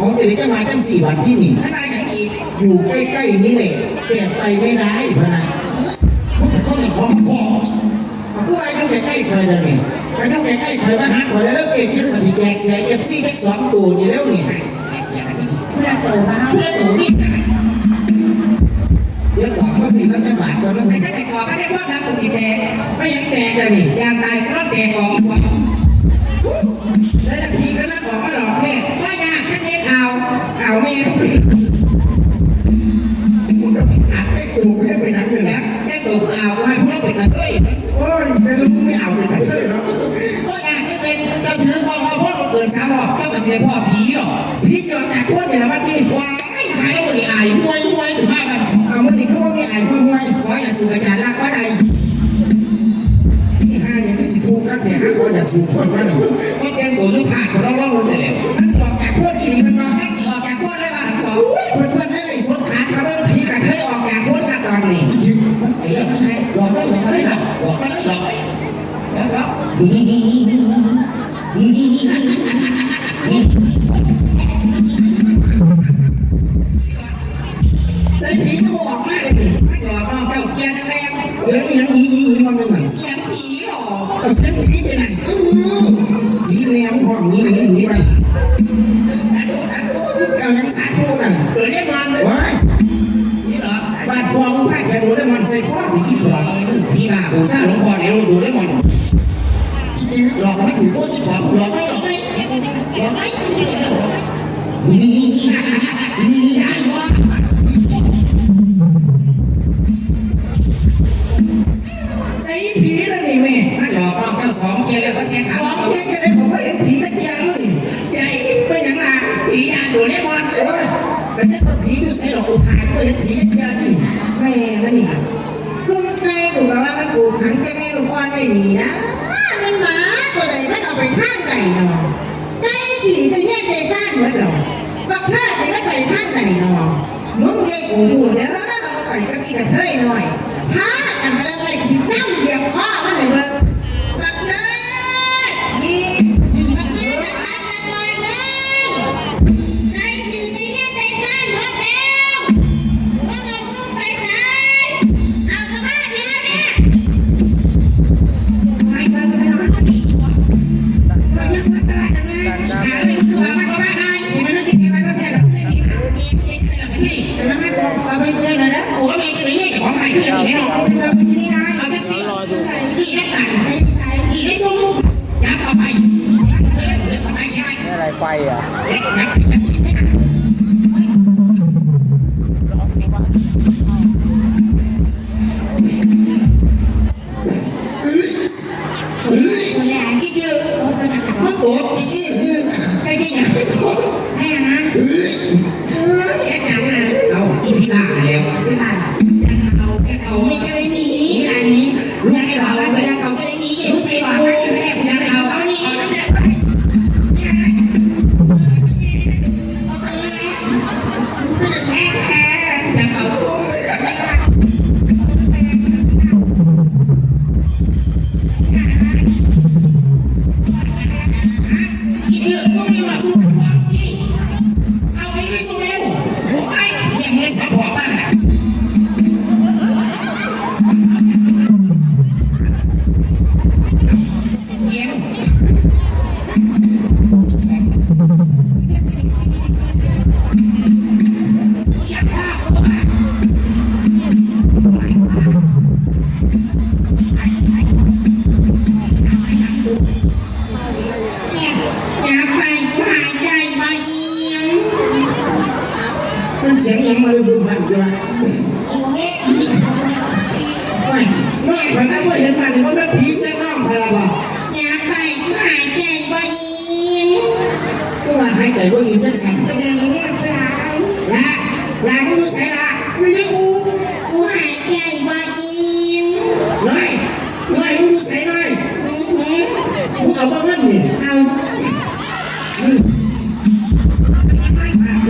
เขาจะได้จะมาตั้งสี่วันที่นี่ไม่ได้อย่างอีกอยู่ใกล้ๆนี่แหละแต่ไปไม่ได้พะนะพวกเขามีของของมาผู้ใดต้องไปใกล้เคยเลยนี่ไปต้องไปใกล้เคยมาหาคนแล้วเก่งขึ้นมาที่แกกเสียเอฟซีได้สองตัวนี่แล้วนี่เพื่อนโตมาเพื่อนหนูนี่เดี๋ยวก่อนว่ามีรัฐบาลก็ต้องไม่ไม่ได้ไปก่อนไม่ได้พ่อทำกุฏิแดงไม่ยังแตกเลยนี่ยางตายก็ต้องแดงออกอีกว่าแล้วนาที อาเอาไม่รู้ดิมึงก็ไปอัดได้กูไม่ได้ไปนั่งเลยแล้นะวแม่โตคือเอาให้พวกเราเป็นกระเทยโอ้ยไม่รู้ไม่เอาเลยแต่เชื่อเนาะว่ายากแค่เป็นเราถือพอพอพ่อเราเกินสามหอกเจ้ากับเสียพ่อผีหรอพี่เสือกจากพวกเนี่ยวันนี้ว้ายหายแล้วคนนี้อายมวยมวย ใส่ผีก็บอกมากเลยหลอกน้องเจ้าเทียนแรงเสียงดีดีมันเหมือนเสียงผีหรอเอาเสียงผีไปไหนผีแรงห้องนี้นี้นี้ไปเอายังสาธุน่ะเปิดเรียกมันเลยว้ายนี่เหรอบ้านฟองผ้าแขนโดนได้มันใส่ข้อผีหลอพี่บ้าผมสร้างหลวงพ่อเนี่ยดูได้หมด หลอกไม่ถึงโคตรที่มหลอกไม่หลอกไม่หลอกไม่นี่นี่ไอ้วะใส่ผีแล้วนี่แม่มันหลอกน้องเจ้าสองเทียนแล้วก็แจ้งขาฟวองแค่ไหนผมก็เห็นผีตะเกียงเลยใหญ่เป็นอย่างไรผีอ่านดูได้หมดเอ้ยเป็นแค่ผีอยู่ใส่หลอกอุทานก็เห็นผีตะเกียงนี่แม่มันนี่ซึ่งแม่กูบอกว่ามันปลูกขังแค่แม่ลูกอ่อนไม่ดีนะมันมา ตัวใดมันเอาไปทางไหนเนาะไก่ขี่จะแยกใจข้างเหมือนหรอบักชาตินี่มันไปทางไหนเนาะมึงเรียกกูดูเดี๋ยวแล้วเราไปกับอีกระเทยหน่อยพากันไปแล้วไปขีดน้ำเหยียบคอมันเลยเบิ่ง ที่จะมีให้เราที่เราที่นี่ได้เอาแท็กซี่ดีได้ตัดดีได้ซุ้มยับเข้าไปเรื่องทำไมใช่อะไรไฟอะยับคนแรกที่เจอมันโกรธอีกที่ไอ้ที่อยากไปโกรธให้นะ ค่จะเขา ใจมาเอียงมันเสียงยังมาดูบ้านด้วยไม่ไม่คนนั้นไม่เห็นมันว่ามันผีเส้นน่องใครละบ่อยากไปกูหายใจมาเอียงก็ว่าหายใจว่เอีนั่นสั่งเป็นอย่างนี้ไม่เป็นไรละละมึงใช่ไหม